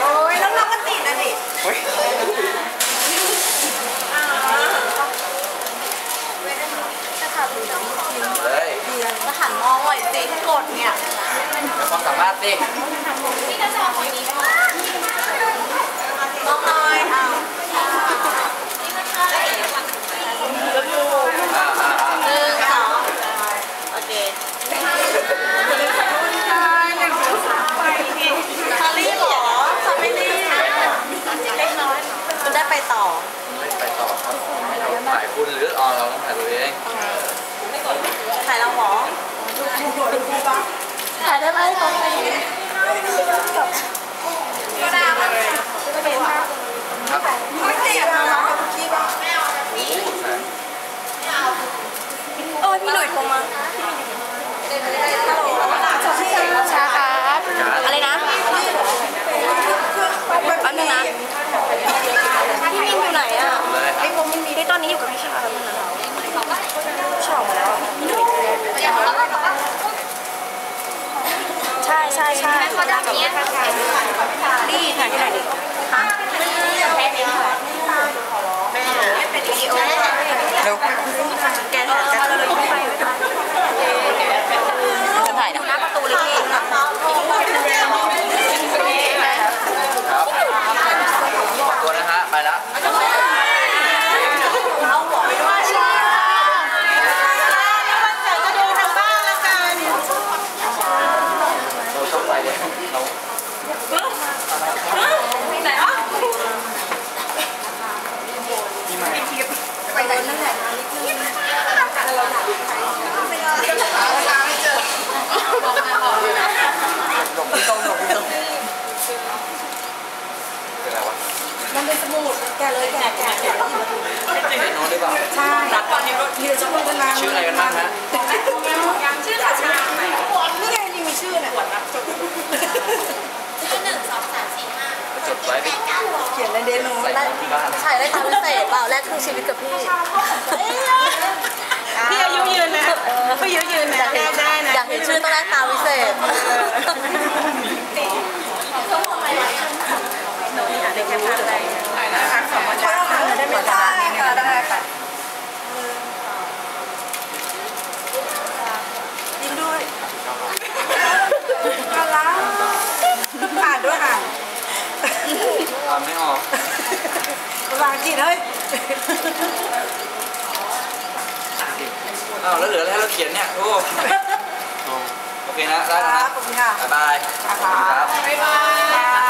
โอ้ยแล้วเราก็ติดนะดิโอ้ยจะหันมองหน่อยสิถ้ากดเนี่ยแล้วควาสามารถสิพี่ก็จะเอาคนนี้มองหน่อยอ้หนึ่งสองโอเค ต่อไม่ไปต่อครับเราถ่ายคุณหรืออ๋อเราต้องถ่ายตัวเองถ่ายเราหมอถ่ายได้ไหมตรงนี้ก็ได้ไหมครับไม่ติดนะเออพี่หนุ่ยโทรมาฮัลโหลชาครับ อะไรนะแป๊บนึงนะพี่มินอยู่ไหนอะ เลยครับ ไอ้ ผมมินมีได้ตอนนี้อยู่กับพี่ชาแล้วนะชอบมาแล้ว ใช่ใช่ใช่เขาดังนี้นี่ถ่ายที่ไหนดิฮะแม่เป็นวิดีโอเร็วแกถ่ายกันเลยจะถ่ายหน้าประตูเลยพี่ ครับขอบตัวนะฮะไปแล้ว เอาหัวไม่ว่าชาจะดูทางบ้านแล้วกัน เราต้องไปเลยเรา ไหนอะ ที่มา ไปไหนนั่นแหละเราหนักไม่ได้ไม่เจอบอกมาบอกเลยนะหลบไม่ต้องหลบไม่ต้องเป็นไรวะมันเป็นสมุดแกเลยแกแกแกเป็นโน้ตหรือเปล่าใช่รักตอนนี้ก็มีชื่อกันมาชื่ออะไรกันบ้างฮะ ชื่อขาชานี่ไงนี่มีชื่อเนี่ยชื่อหนึ่งสองสามสี่ห้า จดไว้ดิ เขียนในเดนูใส่ที่บ้านถ่ายได้ตามพิเศษเปล่าแรกครึ่งชีวิตกับพี่ พี่อายุยืนนะพี่อายุยืนนะอยากเห็นได้นะอยากเห็นชื่อต้องแรกตามพิเศษ เด็กแค่ทำได้นะคะสองวัน เขาทำได้ไหมคะได้ค่ะยิ้มด้วย มาล้อ่านด้วยอ่าน ทำไม่ออก วางจิตเฮ้ยอ้าวแล้วเหลืออะไรให้เราเขียนเนี่ยโอ้โอเคนะได้คนะรัฮะบขอบคุณค่ะ บ๊ายบาย ครับครับบ๊ายบาย